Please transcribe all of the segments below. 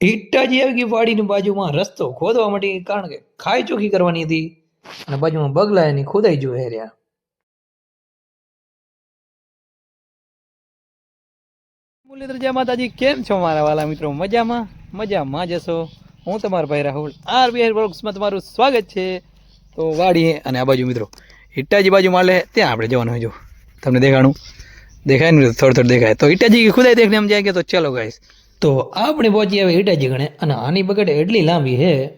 ઈટાજી આવી ગઈ વાડીની બાજુમાં રસ્તો ખોદવા માટે કારણ કે ખાઈ ચોખ્ખી કરવાની હતી અને બાજુમાં બગલા એની ખોદાઈ જો હેર્યા. મુરલીધર માતાજી, કેમ છો મારા વાલા મિત્રો? મજામાં? મજામાં જશો હું તમારો ભાઈ રાહુલ આર બી બ્લોગ્સમાં તમારું સ્વાગત છે. તો વાડીએ અને આ બાજુ મિત્રો, ઈટાજી બાજુ માલે ત્યાં આપણે જવાનું જો. તમને દેખાણું? દેખાય ને? થોડું થોડું દેખાય. તો ઈટાજી ખુદાઈ દેખને એમ જાય કે તો ચલો ગાઈસ તો આપણે પહોંચી આવે ઈટાજી ગણે. અને આની બકેટ એટલી લાંબી છે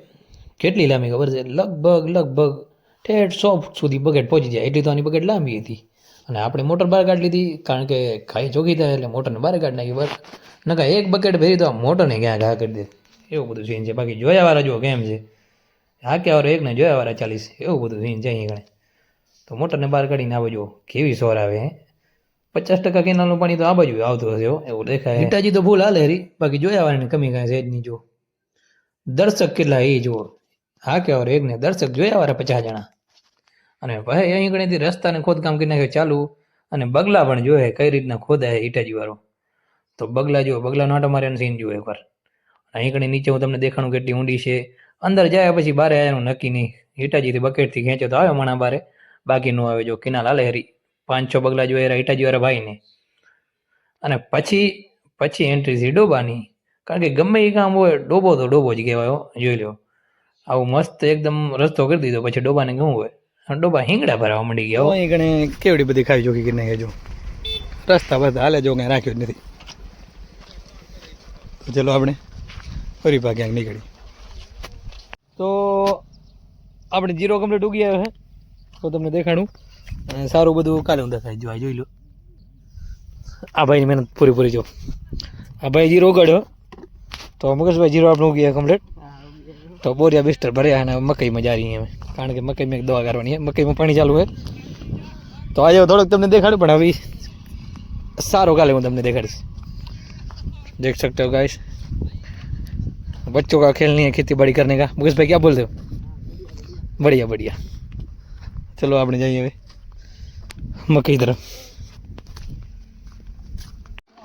કેટલી લાંબી ખબર છે? લગભગ લગભગ ઠેઠ સો સુધી બકેટ પહોંચી જાય. એટલી તો આની બકેટ લાંબી હતી. અને આપણે મોટર બહાર કાઢી લીધી, કારણ કે ખાઈ ચોખી થાય એટલે મોટરને બહાર કાઢી નાખી બસ. નકા એક બકેટ ભરી તો આ મોટરને ક્યાં ઘા કરી દે. એવું બધું સીન છે બાકી જોયા વાળા જો કેમ છે. હાક્યા વાળો એકને જોયા વાળા ચાલીસ. એવું બધું સીન છે અહીં ગણે. તો મોટરને બહાર કાઢીને આવે જો કેવી સોર આવે હે. પચાસ ટકા કેનાલનું પાણી તો આ બાજુ આવતું હશે એવું દેખાય. ઈટાજી તો ભૂલ હાલે હરી બાકી જોયા વાળાની કમી કાંઈ છે જ નહીં જો દર્શક કેટલા એ જુઓ. હા કે એક ને, દર્શક જોયા વાળા પચાસ જણા. અને ભાઈ, અહીં ગણીથી રસ્તાને ખોદકામ કરી નાખ્યો ચાલુ. અને બગલા પણ જોયે કઈ રીતના ખોદાય ઈટાજી વાળો. તો બગલા જુઓ, બગલાનો નાટો મારે સીન જુઓ એકવાર. અહીં ગણી નીચે હું તમને દેખાણું કેટલી ઊંડી છે. અંદર જાય પછી બારે આવ્યાનું નક્કી નહીં. ઈટાજીથી બકેટથી ખેંચો તો આવ્યો મણા બારે. બાકી નો આવે જો, કિનાલ હાલે હરી. પાંચ છ પગલા જોઈએ રાઈટા જોયા ભાઈને. અને પછી પછી એન્ટ્રી છે ડોબાની. કારણ કે ગમે એ કામ હોય, ડોબો તો ડોબો જ કહેવાય જોઈ લો આવું મસ્ત એકદમ રસ્તો કરી દીધો, પછી ડોબાને ગમું હોય. ડોબા હિંગડા ભરાવા મંડી ગયા અહીં કણે કેવડી બધી ખાઈ જોખી કે નહીં જો રસ્તા બધા હાલે જો કાંઈ રાખ્યો જ નથી. ચલો આપણે ફરી પા ક્યાંક નીકળી તો આપણે જીરો કમ્પ્લીટ ઉગી આવ્યો છે તો તમને દેખાડું. સારું બધું કાલે હું દેખાય જો આ જોઈ લો આ ભાઈની મહેનત પૂરી પૂરી જો આ ભાઈ જીરો ઉગાડ્યો તો મુકેશભાઈ જીરો આપણે ઉગી કમ્પ્લીટ તો બોરિયા બિસ્ટર ભર્યા અને મકઈમાં જારી અમે કારણ કે મકઈમાં એક દવા કરવાની છે મકઈમાં પાણી ચાલુ હોય તો આજે થોડોક તમને દેખાડું પણ હવે સારો કાલે હું તમને દેખાડીશ देख सकते हो गाइस बच्चों का खेल नहीं है खेती बाड़ी करने का मुकेश भाई क्या बोलते हो बढ़िया बढ़िया चलो આપણે જઈએ હવે મકઈ તરફ.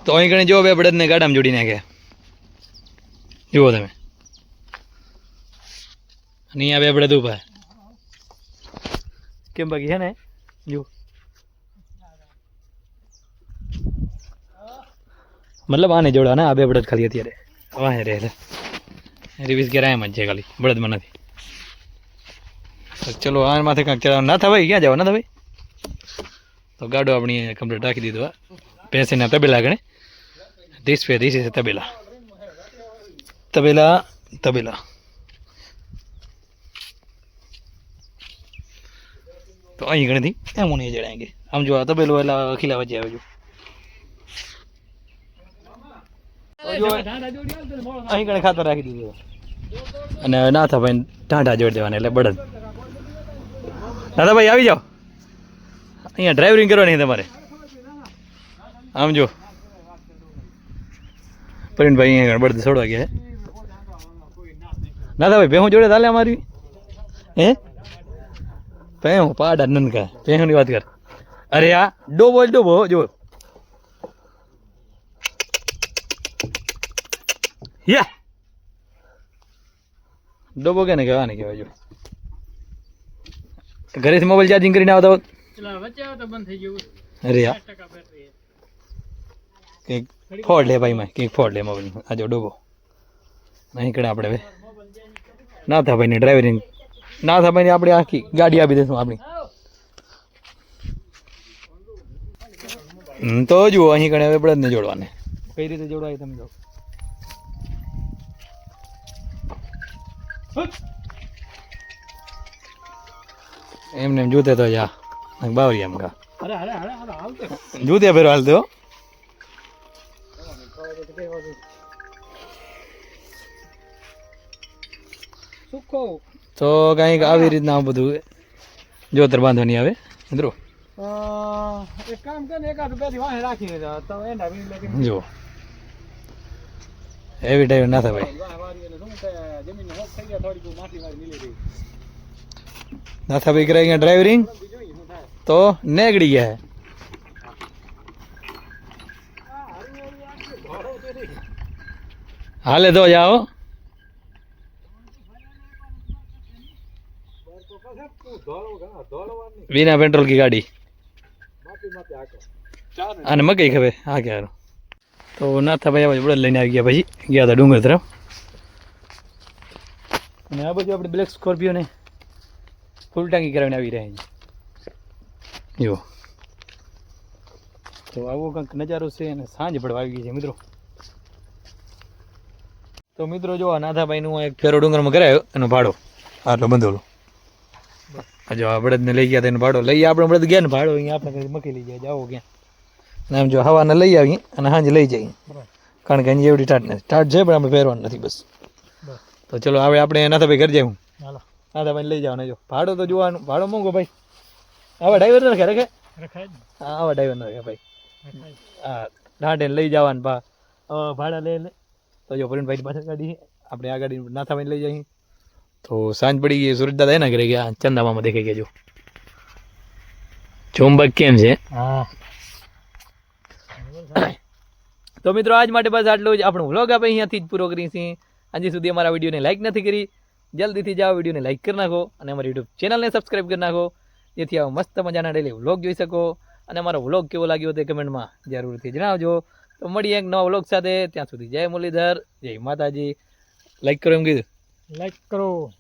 તો અહીં કણે જો બે બળદને ગાડામાં જોડી નાખ્યા જુઓ તમે. અને અહીંયા બે બળદ ઊભા. કેમ બાકી છે ને? જુઓ. મતલબ આને જોડવા ને આ બે બળદ ખાલી અત્યારે. વાહે રહે રિવિઝ ઘેર એમ જ છે ખાલી, બળદમાં નથી. ચલો આ માથે કાંઈક ચડાવવાનું. ના થવાય ક્યાં જવા ના થવાય તો ગાડો આપણી કમ્પ્લીટ રાખી દીધો પેસીના તબેલા ગણે. ધીસ પે છે તબેલા. તબેલા તબેલા. તો અહીં ગણેથી એમ હું નહીં જણાય આમ જો આ તબેલો એટલે અખીલા વચ્ચે આવે જો. અહીં ગણે ખાતર રાખી દીધું. અને ના થાય ભાઈ ટાંટા જોડી દેવાના એટલે બળદ. દાદાભાઈ આવી જાઓ. અહીંયા ડ્રાઈવિંગ કરવાની તમારે. આમ જો. પ્રવીણભાઈ અહીંયા બળદ છોડવા ગયા ના ભાઈ ભેહું જોડે ચાલે અમારી? હે? ભેહું, પાડા નનકા. ભેહુંની વાત કર. અરે આ ડોબો ડોબો જો યા! ડોબો કે ને કહેવા ને કહેવાય જો ઘરેથી મોબાઈલ ચાર્જિંગ કરીને આવતા હોત. અરે કંઈક ફોડ લે ભાઈ માં કંઈક ફોડ લે મોબાઈલ આ જો ડોબો. નહીં કડે આપણે હવે. ના થા ભાઈ ને થા ભાઈ આપણે આખી ગાડી આપી દઈશું આપણી. તો જુઓ અહીં કણે હવે બળદને જોડવાને. કઈ રીતે જોડવાય તમે જો એમને એમ જોતે તો જા. કા. જૂતે ફેર હાલ દો તો કંઈક આવી રીતના બધું જોતર બાંધવાની આવે. મિત્રો. એક કામ કર એકાદ બે વાહે રાખીને તો એના વીર જો એવી ટાઈમ ના થાય ભાઈ. ના થાય ભાઈ ગયા તો નેગડી ગયા હાલે તો જાઓ વિના પેટ્રોલ કી ગાડી. અને મકઈ ખબર? હા ક્યારો તો નાથા ભાઈ આપણે બળદ લઈને આવી ગયા પછી. ગયા હતા ડુંગર તરફ. અને આ બાજુ આપણે બ્લેક સ્કોર્પિયો ને ફૂલ ટાંકી કરાવીને આવી રહ્યા છીએ. જો તો આવો કંઈક નજારો છે અને સાંજ પડવા આવી ગઈ છે મિત્રો. તો મિત્રો જો નાથાભાઈનું એક ફેરો ડુંગરમાં કરાયો એનો ભાડો. આટલો બંધોલો જો આ બળદને લઈ ગયા તો એનો ભાડો લઈ આપણે બળદ ગયા ને ભાડો અહીંયા આપણે મકી લઈ ગયા જાઓ ક્યાં. એમ આમ જો હવાને લઈ આવીએ અને સાંજે લઈ જઈએ કારણ કે અહીંયા એવડી ટાટ નથી ટાટ છે પણ આપણે પહેરવાનું નથી બસ. તો ચલો હવે આપણે નાથાભાઈ ઘર જાય હું. નાથાભાઈને લઈ જવાના જો. ભાડો તો જોવાનું ભાડો મોંઘો ભાઈ. આવા ડ્રાઈવર રખે રખે રખાય હા આવા ડ્રાઈવર રખે ભાઈ. હા દાંડે લઈ જવાનું ભા. ભાડા લઈ લે. તો જો ભાઈ પાછળ ગાડી આપણે આ ગાડી નાથાભાઈ લઈ જઈએ. તો સાંજ પડી ગઈ સુરજ દાદા એના ઘરે ગયા. ચંદામામાં દેખાઈ ગયા જો. ચુંબક કેમ છે? હા. તો મિત્રો આજ માટે બસ આટલું જ. આપણું વ્લોગ આપણે અહીંયાથી જ પૂરો કરીએ છીએ. હજી સુધી અમારા વિડીયોને લાઈક નથી કરી. જલ્દીથી જાઓ વિડીયોને લાઈક કરી નાખો અને અમારી યુટ્યુબ ચેનલને સબસ્ક્રાઈબ કરી નાખો. જેથી આવા મસ્ત મજાના ડેલી વ્લોગ જોઈ શકો. અને અમારો વ્લોગ કેવો લાગ્યો તે કમેન્ટમાં જરૂરથી જણાવજો. તો મળીએ એક નવા વ્લોગ સાથે. ત્યાં સુધી જય મુરલીધર, જય માતાજી. લાઈક કરો એમ કીધું. લાઈક કરો.